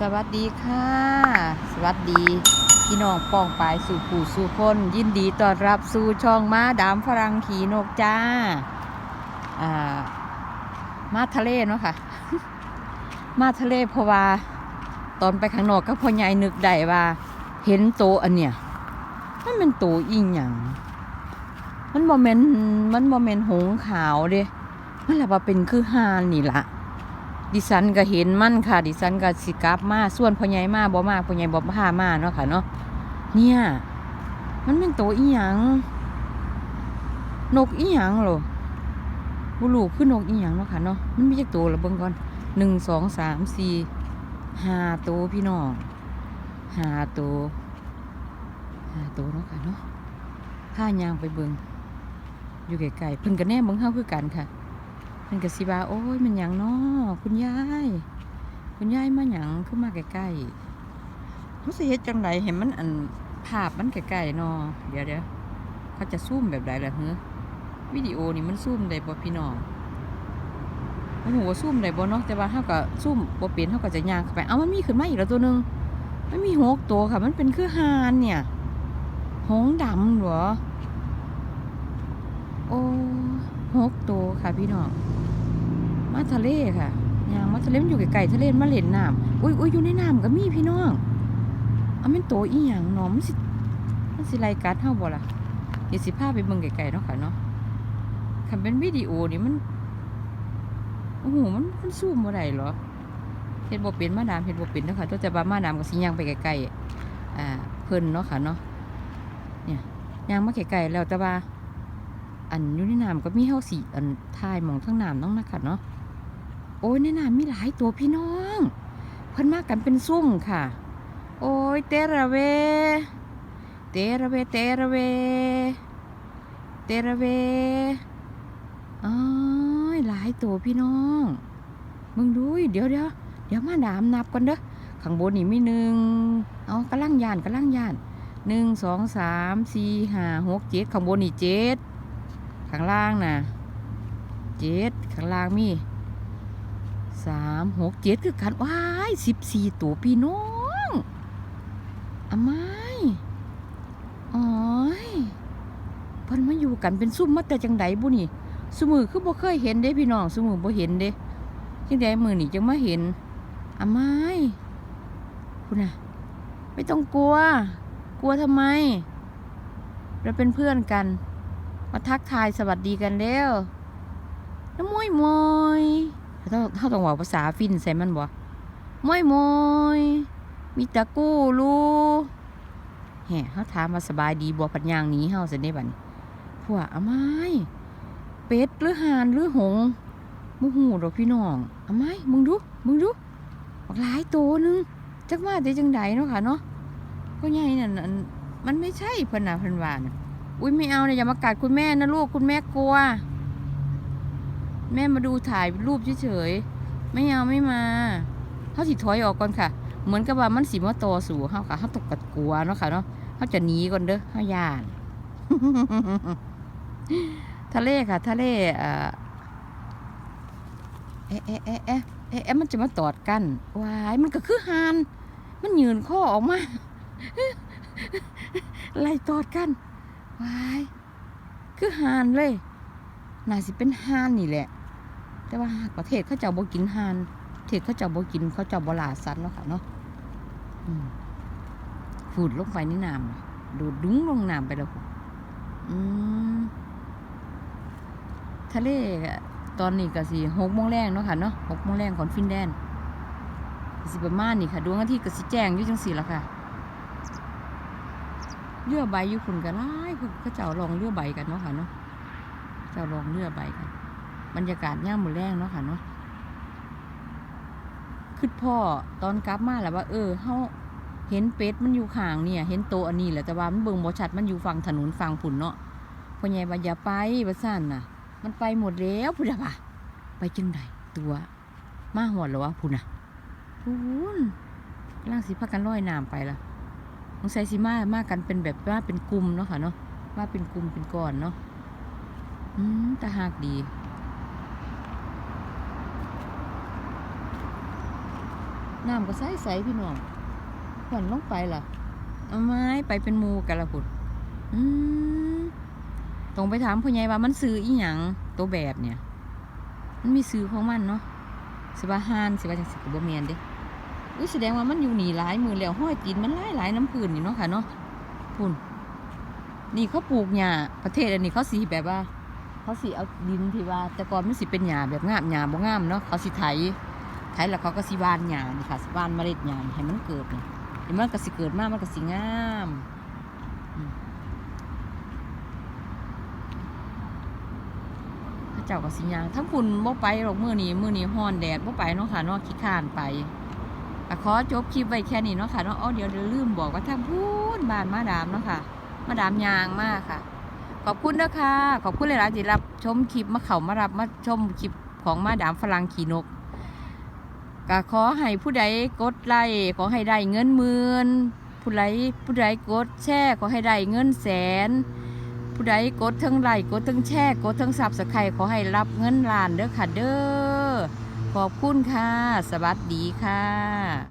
สวัสดีค่ะ สวัสดี พี่น้องป้องปายสู่ผู้สู่คน ยินดีต้อนรับสู่ช่องม้าดามฝรั่งขีนกจ้าอ่ามาทะเลเนาะค่ะ มาทะเลเพราะว่าตอนไปข้างนอกก็พ่อใหญ่นึกได้ว่า เห็นโตอันเนี้ยมันเป็นโตอีหยังมันบ่แม่นมันบ่แม่นหงส์ขาวเด้มันละว่าเป็นคือห่านนี่ล่ะ ดิฉันก็เห็นมั่นค่ะ ดิฉันก็สิกลับมาส่วนพ่อใหญ่มาบ่มากพ่อใหญ่บ่พามาเนาะค่ะเนาะเนี่ย มันเป็นตัวอีหยังนกอีหยังหรอบ่รู้คือนกอีหยังเนาะค่ะเนาะมันมีจักตัวละเบิ่งก่อนหนึ่งสองสามสี่ห้าตัวพี่น้องห้าตัวห้าตัวเนาะค่ะเนาะพายางไปเบิ่งอยู่ไกลๆเพิ่นก็แน่เบิ่งเฮาคือกันค่ะ เพิ่นก็สิว่าโอ้ยมันหยังนอคุณยาย คุณยายมาหยังคือมาใกล้ๆมันสิเฮ็ดจังไดเห็นมันอันภาพมันใกล้ๆนาะเดี๋ยวเดี๋ยวเขาจะซูมแบบใดล่ะเฮ้อวิดีโอนี่มันซูมได้บ่พี่น้องโอ้โหว่าซูมได้บ่เนาะแต่ว่าเฮาก็ซูมบ่เป็นเฮาก็จะย่างเข้าไป เอามันมีขึ้นมาอีกแล้วตัวหนึง มันมีหกตัวค่ะ มันเป็นคือหานเนี่ย หงดำเหรอ โอ้ หกตัวค่ะพี่น้องมาทะเลค่ะยางมาทะเลมันอยู่ไกลๆทะเลมาเล่นน้ำอุ้ยอุ้ยอยู่ในน้ำก็มีพี่น้องเอาเป็นโตอีหยังเนาะมันสิมันสิไลกัดเฮาบ่ล่ะเดี๋ยวสิพาไปเบิ่งไกลๆเนาะค่ะเนาะคันเป็นวิดีโอนี่มันโอ้โหมันมันซูมบ่ได้เหรอเฮ็ดบ่เป็นมาดามเฮ็ดบ่เป็นเนาะค่ะต่ว่ามาดามก็สิยางไปไกลๆอ่าเพิ่นเนาะค่ะเนาะเนี่ยยางมาไกลๆแล้วแต่ว่า อันอยู่ในน้ำก็มีเฮาสีอันทายมองทั้งน้ำน้องนะคะเนาะโอ้ยในน้ำมีหลายตัวพี่น้องเพิ่นมากันเป็นซุ่มค่ะ โอ้ยเตระเว เตระเวเตระเว เตระเวอ้ยหลายตัวพี่น้องมึงดูเดี๋ยวเดี๋ยวเดี๋ยวมาดามนับก่อนเด้อข้างบนนี่มีหนึ่งเอากระลังยานกระลังยานหนึ่งสองสามสี่ห้าหกเจ็ดข้างบนนี่เจ็ด ข้างล่างนะเจ็ดข้างล่างมีสามหกเจ็ดคือกันว้ายสิบสี่ตัวพี่น้องอาไม้อ๋อยเพิ่นมาอยู่กันเป็นซุ่มมาแต่จังไดบุนี่สมือคือบ่เคยเห็นเด้พี่น้องสมือบ่เห็นเด้จังไดมือนี่จังมาเห็นอาไม้คุณน่ะไม่ต้องกลัว กลัวทำไม เราเป็นเพื่อนกัน มาทักทายสวัสดีกันเร็วน้ำมวยมอยเขาเขาต้องบอกภาษาฟินใส่มันบ่มวยมอยมีตะกู้ลูแห่เขาถามมาสบายดีบ่ปัญญางนี้เฮาสิได้บัดนี้พวกอาไม้เป็ดหรือห่านหรือหงส์บ่ฮู้ดอกพี่น้องอาไม้มึงดูมึงดูบักหลายโตวนึงจักว่าได้จังใดเนาะค่ะเนาะก็ใหญ่นั่นอันมันไม่ใช่พนน่ะเพิ่นวานะ อุ้ยไม่เอาเนี่ยอย่ามากัดคุณแม่นะลูกคุณแม่กลัว แม่มาดูถ่ายรูปเฉยๆไม่เอาไม่มาเขาสิถอยออกก่อนค่ะ เหมือนกับว่ามันสีมาโตอสู่เขาค่ะเขาตกกัดกลัวเนาะค่ะเนาะเขาจะหนีก่อนเด้อเขาย่านทะเลค่ะ ทะเลเอ่อเอ๊ะเอ๊ะเอ๊ะเอ๊ะเอ๊ะเอ๊ะมันจะมาตอดกันวายมันก็คือหานมันยืนข้อออกมาไล่ตอดกัน วายคือห่านเลย น่าสิเป็นห่านนี่แหละ แต่ว่าประเทศเขาเจ้าบ่กินห่านประเทศเขาเจ้าบ่กินเขาเจ้าบ่ลาสัตว์เนาะค่ะเนาะฝูดลงไปในน้ำดูดดุ้งลงน้ำไปแล้วอืมทะเลตอนนี้ก็สิหกโมงแรงเนาะค่ะเนาะหกโมงแรงของฟินแลนด์สิประมาณนี้ค่ะ ดวงอาทิตย์ก็สิแจ้งอยู่จังสี่ละค่ะ เรือใบอยู่คุณกันไล่คุณก็เจ้าลองเรือใบกันเนาะค่ะเนาะเจ้าลองเรือใบกัน บรรยากาศย่ามมือแรงเนาะค่ะเนาะคือพ่อตอนกลับมาแล้วว่า เออเฮาเห็นเป็ดมันอยู่ข้างเนี่ย เห็นโตอันนี้แหละแต่ว่ามันเบิ่งบ่ชัดมันอยู่ฝั่งถนนฝั่งผุนเนาะพ่อใหญ่ว่าอย่าไปว่าซั่นน่ะ มันไปหมดแล้วพุ่นน่ะว่ะไปจังไดตัว มาหอดแล้วะพุ่นน่ะพุ่นกำลังสิพากันลอยน้ำไปละ งสัยสิมามากันเป็นแบบว่าเป็นกลุ่มเนาะค่ะเนาะมาเป็นกลุ่มเป็นก้อนเนาะอืมแต่หากดีน้ำก็ใสๆพี่น้องขวัญลงไปล่ะเอาไม้ไปเป็นมูกันละพุดอืมตรงไปถามพ่อใหญ่ว่ามันซื้ออีหยังตัวแบบเนี่ย มันมีซื้อของมันเนาะสิว่าฮานสิว่าจังสิก็บ่แม่นเด้ อุ้ยแสดงว่ามันอยู่หนีหลายมือแล้วห้อยตีนมันหลายหลายน้ำพื้นนี่เนาะค่ะเนาะพุ่นนี่เขาปลูกหญ้าประเทศอันนี้เขาสิแบบว่า เขาสิเอาดินที่ว่าแต่ก่อนมันสิเป็นหญ้าแบบงามหญ้าบ่งามเนาะเขาสิไถไถแล้วเขาก็สิหว่านหญ้านี่ค่ะสิหว่านเมล็ดหญ้าให้มันเกิดนี่เดี๋ยมันก็สิเกิดมากมันก็สิงามเจ้าก็สิยางทั้งคุณบ่ไปหรอกมือนี้มือนี้ฮ้อนแดดบ่ไปเนาะค่ะเนาะขี้ข้านไป ก็ขอจบคลิปไว้แค่นี้เนาะค่ะเนาะอ๋อเดี๋ยวเดี๋ยวลืมบอกว่าทางพูนบ้านมาดามเนาะค่ะ มาดามยางมากค่ะ ขอบคุณนะคะขอบคุณหลายๆที่รับชมคลิปมาเขามารับมาชมคลิปของมาดามฝรั่งขี่นกก็ขอให้ผู้ใดกดไลค์ขอให้ได้เงินหมื่นผู้ใดผู้ใดกดแชร์ขอให้ได้เงินแสน ผู้ใดกดทั้งไลค์กดทั้งแชร์กดทั้งสับสไครขอให้รับเงินล้านเด้อค่ะเด้อ ขอบคุณค่ะ สวัสดีค่ะ